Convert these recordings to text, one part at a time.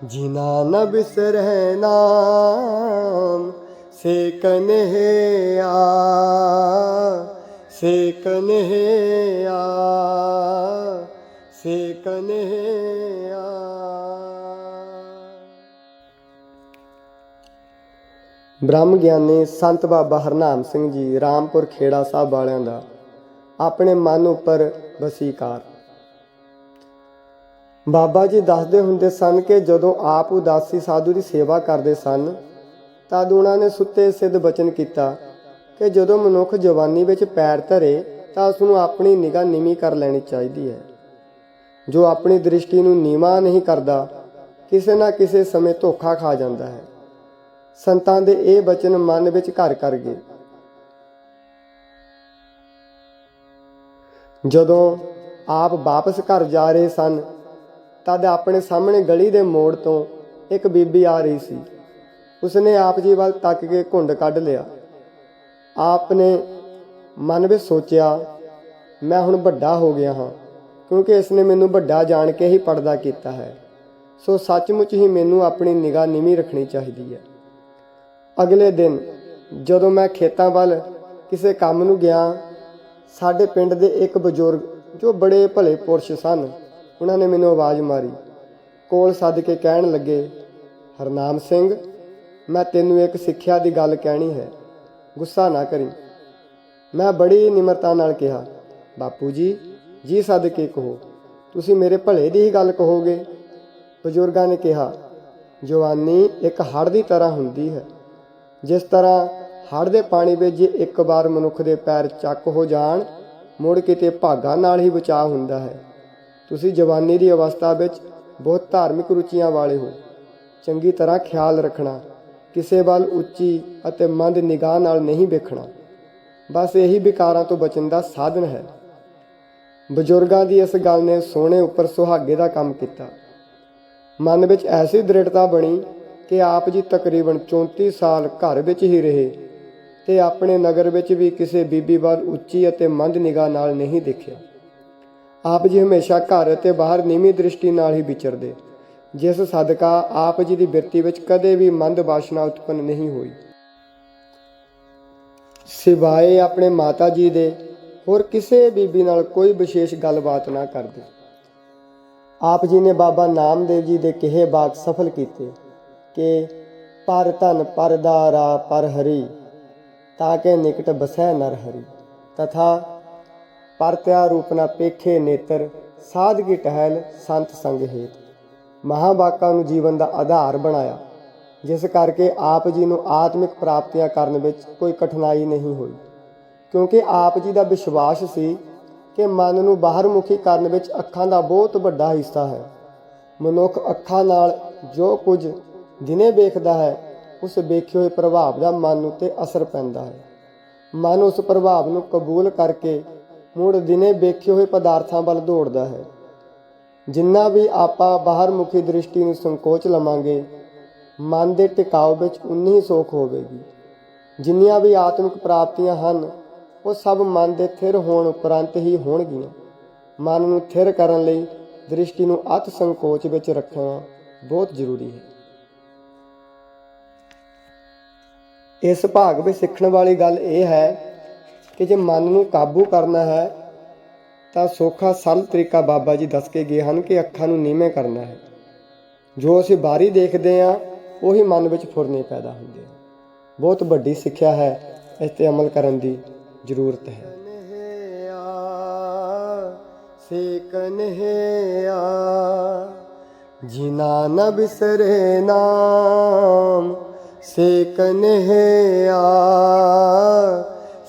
ਜਿਨਾ ਨ ਬਿਸਰੈ ਨਾਮ ਸੇ ਕਨਹਿਆ ਸੇ ਕਨਹਿਆ ਸੇ ਕਨਹਿਆ ਬ੍ਰਹਮ ਗਿਆਨੀ ਸੰਤ ਬਾਬਾ ਹਰਨਾਮ ਸਿੰਘ ਜੀ ਰਾਮਪੁਰ ਖੇੜਾ ਸਾਹਿਬ ਵਾਲਿਆਂ ਦਾ ਆਪਣੇ ਮਨ ਉੱਪਰ ਵਸੀਕਾਰ ਬਾਬਾ ਜੀ ਦੱਸਦੇ ਹੁੰਦੇ ਸਨ ਕਿ ਜਦੋਂ ਆਪ ਉਦਾਸੀ ਸਾਧੂ ਦੀ ਸੇਵਾ ਕਰਦੇ ਸਨ, ਤਦ ਉਹਨਾਂ ਨੇ ਸੁੱਤੇ ਸਿੱਧ ਬਚਨ ਕੀਤਾ ਕਿ ਜਦੋਂ ਮਨੁੱਖ ਜਵਾਨੀ ਵਿੱਚ ਪੈਰ ਧਰੇ, ਤਾਂ ਉਸ ਨੂੰ ਆਪਣੀ ਨਿਗਾਹ ਨੀਵੀਂ ਕਰ ਲੈਣੀ ਚਾਹੀਦੀ ਹੈ। ਜੋ ਆਪਣੀ ਦ੍ਰਿਸ਼ਟੀ ਨੂੰ ਨੀਵਾਂ ਨਹੀਂ ਕਰਦਾ, ਕਿਸੇ ਨਾ ਕਿਸੇ ਸਮੇਂ ਧੋਖਾ ਖਾ ਜਾਂਦਾ ਹੈ। ਸੰਤਾਂ ਦੇ ਇਹ ਬਚਨ ਮਨ ਵਿੱਚ ਘਰ ਕਰ ਗਏ। ਜਦੋਂ ਆਪ ਵਾਪਸ ਘਰ ਜਾ ਰਹੇ ਸਨ ਤਦ ਆਪਣੇ ਸਾਹਮਣੇ ਗਲੀ ਦੇ ਮੋੜ ਤੋਂ ਇੱਕ ਬੀਬੀ ਆ ਰਹੀ ਸੀ। ਉਸਨੇ ਆਪ ਜੀ ਵੱਲ ਤੱਕ ਕੇ ਘੁੰਡ ਕੱਢ ਲਿਆ। ਆਪ ਨੇ ਮਨ ਵਿੱਚ ਸੋਚਿਆ, ਮੈਂ ਹੁਣ ਵੱਡਾ ਹੋ ਗਿਆ ਹਾਂ, ਕਿਉਂਕਿ ਇਸ ਨੇ ਮੈਨੂੰ ਵੱਡਾ ਜਾਣ ਕੇ ਹੀ ਪਰਦਾ ਕੀਤਾ ਹੈ। ਸੋ ਸੱਚਮੁੱਚ ਹੀ ਮੈਨੂੰ ਆਪਣੀ ਨਿਗਾਹ ਨੀਵੀਂ ਰੱਖਣੀ ਚਾਹੀਦੀ ਹੈ। ਅਗਲੇ ਦਿਨ ਜਦੋਂ ਮੈਂ ਖੇਤਾਂ ਵੱਲ ਕਿਸੇ ਕੰਮ ਨੂੰ ਗਿਆ, ਸਾਡੇ ਪਿੰਡ ਦੇ ਇੱਕ ਬਜ਼ੁਰਗ ਜੋ ਬੜੇ ਭਲੇ ਪੁਰਸ਼ ਸਨ ਉਹਨਾਂ ਨੇ ਮੈਨੂੰ ਆਵਾਜ਼ ਮਾਰੀ। ਕੋਲ ਸੱਦ ਕੇ ਕਹਿਣ ਲੱਗੇ, ਹਰਨਾਮ ਸਿੰਘ, ਮੈਂ ਤੈਨੂੰ ਇੱਕ ਸਿੱਖਿਆ ਦੀ ਗੱਲ ਕਹਿਣੀ ਹੈ। ਗੁੱਸਾ ਨਾ ਕਰੀ। ਮੈਂ ਬੜੀ ਨਿਮਰਤਾ ਨਾਲ ਕਿਹਾ, ਬਾਪੂ ਜੀ ਜੀ ਸੱਦ ਕੇ ਕਹੋ, ਤੁਸੀਂ ਮੇਰੇ ਭਲੇ ਦੀ ਹੀ ਗੱਲ ਕਹੋਗੇ? ਬਜ਼ੁਰਗਾਂ ਨੇ ਕਿਹਾ, ਜਵਾਨੀ ਇੱਕ ਹੜ ਦੀ ਤਰ੍ਹਾਂ ਹੁੰਦੀ ਹੈ। ਜਿਸ ਤਰ੍ਹਾਂ ਹੜ ਦੇ ਪਾਣੀ ਵਿੱਚ ਜੇ ਇੱਕ ਵਾਰ ਮਨੁੱਖ ਦੇ ਪੈਰ ਚੱਕ ਹੋ ਜਾਣ, ਮੁੜ ਕਿਤੇ ਭਾਗਾ ਨਾਲ ਹੀ ਬਚਾਅ ਹੁੰਦਾ ਹੈ। ਤੁਸੀਂ ਜਵਾਨੀ ਦੀ ਅਵਸਥਾ ਵਿੱਚ ਬਹੁਤ ਧਾਰਮਿਕ ਰੁਚੀਆਂ ਵਾਲੇ ਹੋ। ਚੰਗੀ ਤਰ੍ਹਾਂ ਖਿਆਲ ਰੱਖਣਾ, ਕਿਸੇ ਵੱਲ ਉੱਚੀ ਅਤੇ ਮੰਦ ਨਿਗਾਹ ਨਾਲ ਨਹੀਂ ਵੇਖਣਾ। ਬਸ ਇਹੀ ਵਿਕਾਰਾਂ ਤੋਂ ਬਚਣ ਦਾ ਸਾਧਨ ਹੈ। ਬਜ਼ੁਰਗਾਂ ਦੀ ਇਸ ਗੱਲ ਨੇ ਸੋਹਣੇ ਉੱਪਰ ਸੁਹਾਗੇ ਦਾ ਕੰਮ ਕੀਤਾ। ਮਨ ਵਿੱਚ ਐਸੀ ਦ੍ਰਿੜਤਾ ਬਣੀ ਕਿ ਆਪ ਜੀ ਤਕਰੀਬਨ 34 ਸਾਲ ਘਰ ਵਿੱਚ ਹੀ ਰਹੇ ਤੇ ਆਪਣੇ ਨਗਰ ਵਿੱਚ ਵੀ ਕਿਸੇ ਬੀਬੀ ਵੱਲ ਉੱਚੀ ਅਤੇ ਮੰਦ ਨਿਗਾਹ ਨਾਲ ਨਹੀਂ ਦੇਖਿਆ। ਆਪ ਜੀ ਹਮੇਸ਼ਾ ਘਰ ਅਤੇ ਬਾਹਰ ਨੀਵੀਂ ਦ੍ਰਿਸ਼ਟੀ ਨਾਲ ਹੀ ਵਿਚਰਦੇ। ਜਿਸ ਸਦਕਾ ਆਪ ਜੀ ਦੀ ਬਿਰਤੀ ਵਿੱਚ ਕਦੇ ਵੀ ਮੰਦ ਬਾਸ਼ਨਾ ਉਤਪੰਨ ਨਹੀਂ ਹੋਈ। ਸਿਵਾਏ ਆਪਣੇ ਮਾਤਾ ਜੀ ਦੇ ਹੋਰ ਕਿਸੇ ਬੀਬੀ ਨਾਲ ਕੋਈ ਵਿਸ਼ੇਸ਼ ਗੱਲਬਾਤ ਨਾ ਕਰਦੇ। ਆਪ ਜੀ ਨੇ ਬਾਬਾ ਨਾਮਦੇਵ ਜੀ ਦੇ ਕਿਹੇ ਬਾਗ ਸਫਲ ਕੀਤੇ ਕਿ ਪਰ ਧਨ ਪਰ ਪਰਦਾਰਾ ਪਰ ਹਰੀ, ਤਾਂ ਕਿ ਨਿਕਟ ਬਸੈ ਨਰ ਹਰੀ, ਤਥਾ ਪਰਤਿਆ ਰੂਪਨਾ ਪੇਖੇ ਨੇਤਰ ਸਾਧਗੀ ਟਹਿਲ ਸੰਤ ਸੰਗ ਹੇਤ। ਮਹਾਵਾਕਾਂ ਨੂੰ ਜੀਵਨ ਦਾ ਆਧਾਰ ਬਣਾਇਆ, ਜਿਸ ਕਰਕੇ ਆਪ ਜੀ ਨੂੰ ਆਤਮਿਕ ਪ੍ਰਾਪਤੀਆਂ ਕਰਨ ਵਿੱਚ ਕੋਈ ਕਠਿਨਾਈ ਨਹੀਂ ਹੋਈ। ਕਿਉਂਕਿ ਆਪ ਜੀ ਦਾ ਵਿਸ਼ਵਾਸ ਸੀ ਕਿ ਮਨ ਨੂੰ ਬਾਹਰਮੁਖੀ ਕਰਨ ਵਿੱਚ ਅੱਖਾਂ ਦਾ ਬਹੁਤ ਵੱਡਾ ਹਿੱਸਾ ਹੈ। ਮਨੁੱਖ ਅੱਖਾਂ ਨਾਲ ਜੋ ਕੁਝ ਦਿਨੇ ਵੇਖਦਾ ਹੈ, ਉਸ ਵੇਖੇ ਹੋਏ ਪ੍ਰਭਾਵ ਦਾ ਮਨ ਉੱਤੇ ਅਸਰ ਪੈਂਦਾ ਹੈ। ਮਨ ਉਸ ਪ੍ਰਭਾਵ ਨੂੰ ਕਬੂਲ ਕਰਕੇ ਮੁੜ ਦਿਨੇ ਵੇਖੇ ਹੋਏ ਪਦਾਰਥਾਂ ਵੱਲ ਦੌੜਦਾ ਹੈ। ਜਿੰਨਾ ਵੀ ਆਪਾਂ ਬਾਹਰ ਮੁਖੀ ਦ੍ਰਿਸ਼ਟੀ ਨੂੰ ਸੰਕੋਚ ਲਵਾਂਗੇ, ਮਨ ਦੇ ਟਿਕਾਉ ਵਿੱਚ ਉਨੀ ਹੀ ਸੋਖ ਹੋਵੇਗੀ। ਜਿੰਨੀਆਂ ਵੀ ਆਤਮਿਕ ਪ੍ਰਾਪਤੀਆਂ ਹਨ, ਉਹ ਸਭ ਮਨ ਦੇ ਥਿਰ ਹੋਣ ਉਪਰੰਤ ਹੀ ਹੋਣਗੀਆਂ। ਮਨ ਨੂੰ ਥਿਰ ਕਰਨ ਲਈ ਦ੍ਰਿਸ਼ਟੀ ਨੂੰ ਅਤ ਸੰਕੋਚ ਵਿੱਚ ਰੱਖਣਾ ਬਹੁਤ ਜ਼ਰੂਰੀ ਹੈ। ਇਸ ਭਾਗ ਵਿੱਚ ਸਿੱਖਣ ਵਾਲੀ ਗੱਲ ਇਹ ਹੈ ਕਿ ਜੇ ਮਨ ਨੂੰ ਕਾਬੂ ਕਰਨਾ ਹੈ, ਤਾਂ ਸੌਖਾ ਸਰਲ ਤਰੀਕਾ ਬਾਬਾ ਜੀ ਦੱਸ ਕੇ ਗਏ ਹਨ ਕਿ ਅੱਖਾਂ ਨੂੰ ਨੀਵੇਂ ਕਰਨਾ ਹੈ। ਜੋ ਅਸੀਂ ਬਾਹਰੀ ਦੇਖਦੇ ਹਾਂ, ਉਹੀ ਮਨ ਵਿੱਚ ਫੁਰਨੇ ਪੈਦਾ ਹੁੰਦੇ ਹਨ। ਬਹੁਤ ਵੱਡੀ ਸਿੱਖਿਆ ਹੈ, ਇਸ ਤੇ ਅਮਲ ਕਰਨ ਦੀ ਜ਼ਰੂਰਤ ਹੈ। ਸੇ ਜਿਨਾ ਨ ਬਿਸਰੇ ਨਾਮ ਸੇ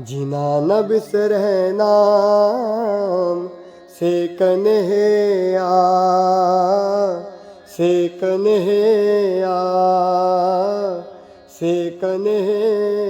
ਜਿਨਾ ਨ ਬਿਸਰੇ ਨਾਮ ਸੇ ਕਨਹਿਆ ਸੇ ਕਨਹਿਆ ਸੇ ਕਨਹਿਆ